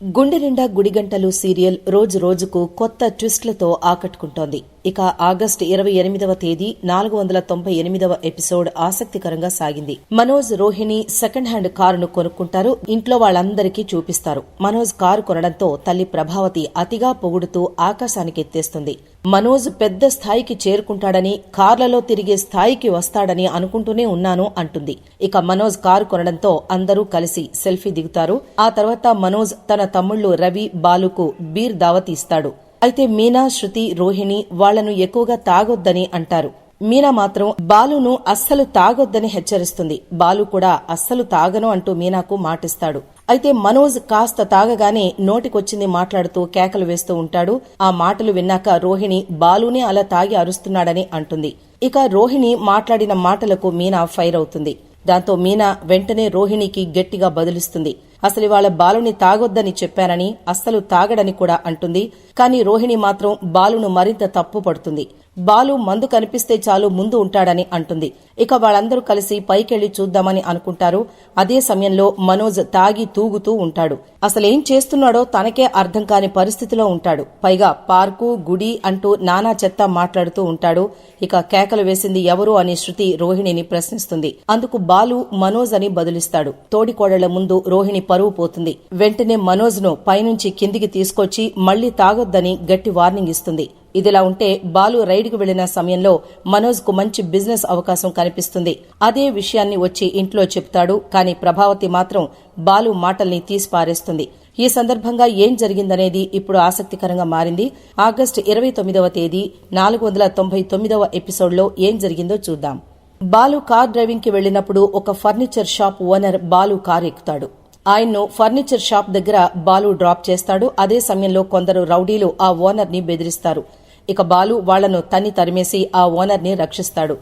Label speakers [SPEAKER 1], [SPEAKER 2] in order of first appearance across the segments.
[SPEAKER 1] గుండె నిండా గుడిగంటలు సీరియల్ రోజు రోజుకు కొత్త ట్విస్ట్లతో ఆకట్టుకుంటోంది. ఇక ఆగస్టు ఇరవై ఎనిమిదవ తేదీ నాలుగు వందల తొంభై ఎనిమిదవ ఎపిసోడ్ ఆసక్తికరంగా సాగింది. మనోజ్ రోహిణి సెకండ్ హ్యాండ్ కారును కొనుక్కుంటారు. ఇంట్లో వాళ్ళందరికీ చూపిస్తారు. మనోజ్ కారు కొనడంతో తల్లి ప్రభావతి అతిగా పొగుడుతూ ఆకాశానికి ఎత్తేస్తుంది మనోజ్ పెద్ద స్థాయికి చేరుకుంటాడని కార్లలో తిరిగే స్థాయికి వస్తాడని అనుకుంటూనే ఉన్నాను అంటుంది. ఇక మనోజ్ కారు కొనడంతో అందరూ కలిసి సెల్ఫీ దిగుతారు. ఆ తర్వాత మనోజ్ తన తమ్ముళ్ళు రవి బాలుకు బీర్ దావత్ ఇస్తాడు. అయితే మీనా శృతి రోహిణి వాళ్ళను ఎక్కువగా తాగొద్దని అంటారు. మీనా మాత్రం బాలును అస్సలు తాగొద్దని హెచ్చరిస్తుంది. బాలు కూడా అస్సలు తాగను అంటూ మీనాకు మాటిస్తాడు. అయితే మనోజ్ కాస్త తాగగానే నోటికొచ్చింది మాట్లాడుతూ కేకలు వేస్తూ ఉంటాడు. ఆ మాటలు విన్నాక రోహిణి బాలునే అలా తాగి అరుస్తున్నాడని అంటుంది. ఇక రోహిణి మాట్లాడిన మాటలకు మీనా ఫైర్ అవుతుంది. దాంతో మీనా వెంటనే రోహిణికి గట్టిగా బదులిస్తుంది. అసలు వాళ్ళ బాలుని తాగొద్దని చెప్పానని అస్సలు తాగడని కూడా అంటుంది. కానీ రోహిణి మాత్రం బాలును మరింత తప్పు పడుతుంది బాలు మందు కనిపిస్తే చాలు ముందు ఉంటాడని అంటుంది. ఇక వాళ్ళందరూ కలిసి పైకెళ్ళి చూద్దామని అనుకుంటారు. అదే సమయంలో మనోజ్ తాగి తూగుతూ ఉంటాడు. అసలేం చేస్తున్నాడో తనకే అర్థం కాని పరిస్థితిలో ఉంటాడు. పైగా పార్కు గుడి అంటూ నానా చెత్త మాట్లాడుతూ ఉంటాడు. ఇక కేకలు వేసింది ఎవరు అని శృతి రోహిణిని ప్రశ్నిస్తుంది. అందుకు బాలు మనోజ్ అని బదులిస్తాడు. తోడికోడళ్ళ ముందు రోహిణి పరువు పోతుంది. వెంటనే మనోజ్ను పైనుంచి కిందికి తీసుకొచ్చి మళ్ళీ తాగొద్దని గట్టి వార్నింగ్ ఇస్తుంది. ఇదిలా ఉంటే బాలు రైడ్కు వెళ్ళిన సమయంలో మనోజ్కు మంచి బిజినెస్ అవకాశం కనిపిస్తుంది. అదే విషయాన్ని వచ్చి ఇంట్లో చెప్తాడు. కానీ ప్రభావతి మాత్రం బాలు మాటల్ని తీసిపారేస్తుంది. ఈ సందర్భంగా ఏం జరిగిందనేది ఇప్పుడు ఆసక్తికరంగా మారింది. ఆగస్టు ఇరవై తొమ్మిదవ తేదీ నాలుగు వందల తొంభై తొమ్మిదవ ఎపిసోడ్లో ఏం జరిగిందో చూద్దాం. బాలు కార్ డ్రైవింగ్కి వెళ్ళినప్పుడు ఒక furniture shop owner Balu car ఎక్కుతాడు. ఆయన్ను ఫర్నిచర్ షాప్ దగ్గర బాలు డ్రాప్ చేస్తాడు. అదే సమయంలో కొందరు రౌడీలు ఆ ఓనర్ని బెదిరిస్తారు. ఇక బాలు వాళ్ళను తన్ని తరిమేసి ఆ ఓనర్ని రక్షిస్తాడు.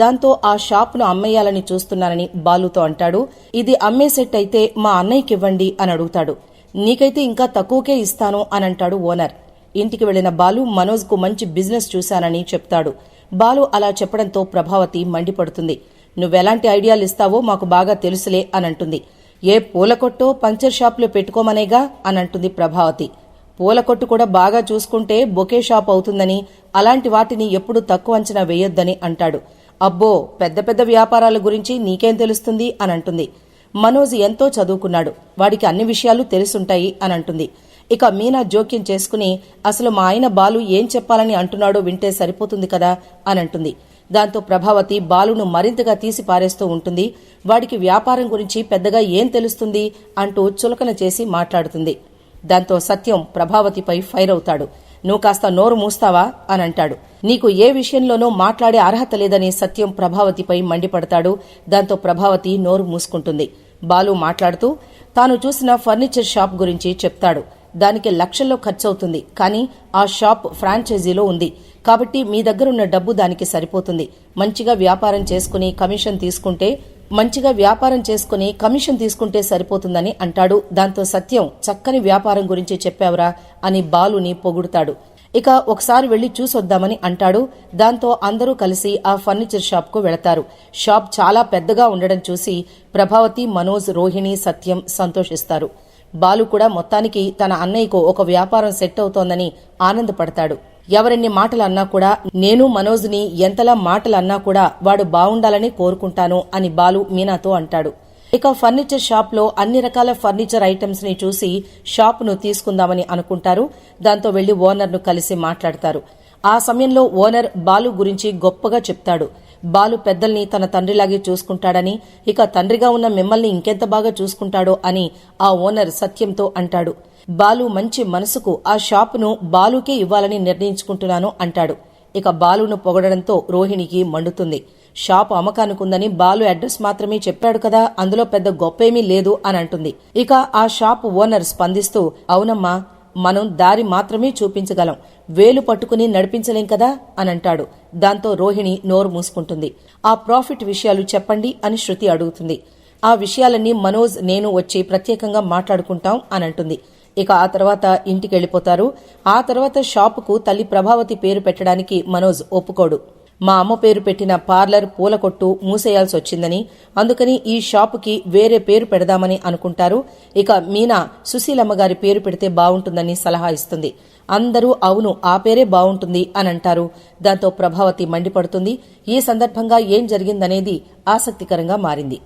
[SPEAKER 1] దాంతో ఆ షాప్ను అమ్మేయాలని చూస్తున్నానని బాలుతో అంటాడు. ఇది అమ్మే సెట్ అయితే మా అన్నయ్యకివ్వండి అని అడుగుతాడు. నీకైతే ఇంకా తక్కువకే ఇస్తాను అని అంటాడు ఓనర్. ఇంటికి వెళ్ళిన బాలు మనోజ్కు మంచి బిజినెస్ చూశానని చెప్తాడు. బాలు అలా చెప్పడంతో ప్రభావతి మండిపడుతుంది. నువ్వెలాంటి ఐడియాలు ఇస్తావో మాకు బాగా తెలుసులే అని అంటుంది. ఏ పూల కొట్టో పంచర్ షాప్లో పెట్టుకోమనేగా అని అంటుంది ప్రభావతి. పూల కొట్టు కూడా బాగా చూసుకుంటే బొకే షాప్ అవుతుందని అలాంటి వాటిని ఎప్పుడు తక్కువ అంచనా వేయొద్దని అంటాడు. అబ్బో పెద్ద పెద్ద వ్యాపారాల గురించి నీకేం తెలుస్తుంది అని అంటుంది మనోజ్ ఎంతో చదువుకున్నాడు. వాడికి అన్ని విషయాలు తెలుసుంటాయి అని అంటుంది ఇక మీనా జోక్యం చేసుకుని అసలు మా ఆయన బాలు ఏం చెప్పాలని అంటున్నాడో వింటే సరిపోతుంది కదా అని అంటుంది దాంతో ప్రభావతి బాలును మరింతగా తీసి పారేస్తూ ఉంటుంది. వాడికి వ్యాపారం గురించి పెద్దగా ఏం తెలుస్తుంది అంటూ చులకన చేసి మాట్లాడుతుంది. దాంతో సత్యం ప్రభావతిపై ఫైర్ అవుతాడు. నువ్వు కాస్త నోరు మూస్తావా? అని అంటాడు. నీకు ఏ విషయంలోనూ మాట్లాడే అర్హత లేదని సత్యం ప్రభావతిపై మండిపడతాడు. దాంతో ప్రభావతి నోరు మూసుకుంటుంది. బాలు మాట్లాడుతూ తాను చూసిన ఫర్నిచర్ షాప్ గురించి చెప్తాడు. దానికి లక్షల్లో ఖర్చవుతుంది. కానీ ఆ షాప్ ఫ్రాంచైజీలో ఉంది. కాబట్టి మీ దగ్గరున్న డబ్బు దానికి సరిపోతుంది. మంచిగా వ్యాపారం చేసుకుని కమిషన్ తీసుకుంటే మంచిగా వ్యాపారం చేసుకుని కమిషన్ తీసుకుంటే సరిపోతుందని అంటాడు. దాంతో సత్యం చక్కని వ్యాపారం గురించి చెప్పావురా అని బాలుని పొగుడుతాడు. ఇక ఒకసారి వెళ్ళి చూసొద్దామని అంటాడు. దాంతో అందరూ కలిసి ఆ ఫర్నిచర్ షాప్కు వెళతారు. షాప్ చాలా పెద్దగా ఉండడం చూసి ప్రభావతి మనోజ్ రోహిణి సత్యం సంతోషిస్తారు. బాలు కూడా మొత్తానికి తన అన్నయ్యకు ఒక వ్యాపారం సెట్ అవుతోందని ఆనందపడతాడు. ఎవరెన్ని మాటలు అన్నా కూడా నేను మనోజ్ని ఎంతలా మాటలు అన్నా కూడా వాడు బావుండాలని కోరుకుంటాను అని బాలు మీనాతో అంటాడు. ఇక ఫర్నిచర్ షాప్లో అన్ని రకాల ఫర్నిచర్ ఐటమ్స్ని చూసి షాప్ను తీసుకుందామని అనుకుంటారు. దాంతో వెళ్ళి ఓనర్ను కలిసి మాట్లాడతారు. ఆ సమయంలో ఓనర్ బాలు గురించి గొప్పగా చెప్తాడు. బాలు పెద్దల్ని తన తండ్రిలాగే చూసుకుంటాడని ఇక తండ్రిగా ఉన్న మిమ్మల్ని ఇంకెంత బాగా చూసుకుంటాడో అని ఆ ఓనర్ సత్యంతో అంటాడు. బాలు మంచి మనసుకు ఆ షాపును బాలుకే ఇవ్వాలని నిర్ణయించుకుంటున్నాను అంటాడు. ఇక బాలును పొగడడంతో రోహిణికి మండుతుంది. షాపు అమ్మకానుకుందని బాలు అడ్రస్ మాత్రమే చెప్పాడు కదా అందులో పెద్ద గొప్పేమీ లేదు అని అంటుంది. ఇక ఆ షాపు ఓనర్ స్పందిస్తూ అవునమ్మా మనం దారి మాత్రమే చూపించగలం. వేలు పట్టుకుని నడిపించలేం కదా? అని అంటాడు. దాంతో రోహిణి నోరు మూసుకుంటుంది. ఆ ప్రాఫిట్ విషయాలు చెప్పండి అని శృతి అడుగుతుంది. ఆ విషయాలన్నీ మనోజ్ నేను వచ్చి ప్రత్యేకంగా మాట్లాడుకుంటాం అని అంటుంది. ఇక ఆ తర్వాత ఇంటికి వెళ్ళిపోతారు ఆ తర్వాత షాపుకు తల్లి ప్రభావతి పేరు పెట్టడానికి మనోజ్ ఒప్పుకోడు. మా అమ్మ పేరు పెట్టిన పార్లర్ పూల కొట్టు మూసేయాల్సి వచ్చిందని అందుకని ఈ షాపుకి వేరే పేరు పెడదామని అనుకుంటారు. ఇక మీనా సుశీలమ్మ గారి పేరు పెడితే బావుంటుందని సలహా ఇస్తుంది. అందరూ అవును ఆ పేరే బావుంటుంది అని అంటారు దాంతో ప్రభావతి మండిపడుతుంది. ఈ సందర్భంగా ఏం జరిగిందనేది ఆసక్తికరంగా మారింది.